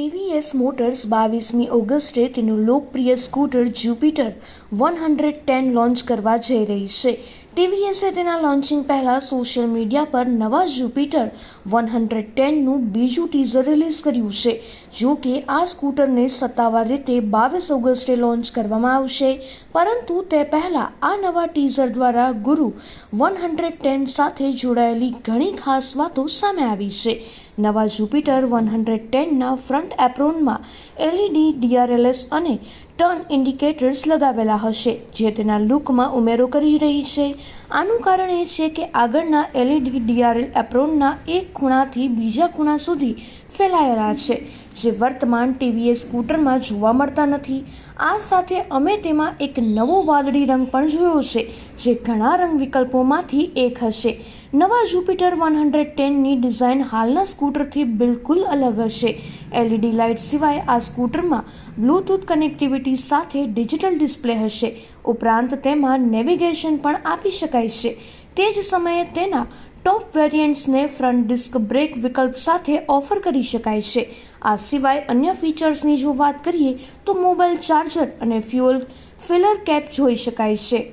TV TVS motors બાવીસમી ઓગસ્ટે તેનું લોકપ્રિય scooter Jupiter one hundred ten launch કરવા જઈ રહી છે. ટીવીએસે તેના લોન્ચિંગ પહેલાં સોશિયલ મીડિયા પર નવા જ્યુપિટર વન હંડ્રેડ ટેનનું બીજું ટીઝર રિલીઝ કર્યું છે, જો કે આ સ્કૂટરને સત્તાવાર રીતે બાવીસ ઓગસ્ટે લોન્ચ કરવામાં આવશે. પરંતુ તે પહેલાં આ નવા ટીઝર દ્વારા ગુરુ વન હંડ્રેડ ટેન સાથે જોડાયેલી ઘણી ખાસ વાતો સામે આવી છે. નવા જ્યુપિટર વન હંડ્રેડ ટેનના ફ્રન્ટ એપ્રોનમાં એલઈડી ડીઆરએલએસ અને ટર્ન ઇન્ડિકેટર્સ લગાવેલા હશે, જે તેના લુકમાં ઉમેરો કરી રહી છે. આનું કારણ એ છે કે આગળના એલઈડી ડીઆરએલ એપ્રોનના એક ખૂણાથી બીજા ખૂણા સુધી ફેલાયેલા છે, જે વર્તમાન ટીવીએસ સ્કૂટરમાં જોવા મળતા નથી. આ સાથે અમે તેમાં એક નવો વાદળી રંગ પણ જોયો છે, જે ઘણા રંગ વિકલ્પોમાંથી એક હશે. નવા જુપિટર વન હંડ્રેડ ટેનની ડિઝાઇન હાલના સ્કૂટરથી બિલકુલ અલગ હશે. એલઈડી લાઇટ સિવાય આ સ્કૂટરમાં બ્લૂટૂથ કનેક્ટિવિટી સાથે ડિજિટલ ડિસ્પ્લે હશે. ઉપરાંત તેમાં નેવિગેશન પણ આપી શકાય છે. તે જ સમયે તેના ટોપ વેરિયન્ટ્સને ફ્રન્ટ ડિસ્ક બ્રેક વિકલ્પ સાથે ઓફર કરી શકાય છે. આ સિવાય અન્ય ફીચર્સની જો વાત કરીએ, તો મોબાઈલ ચાર્જર અને ફ્યુઅલ ફિલર કેપ જોઈ શકાય છે.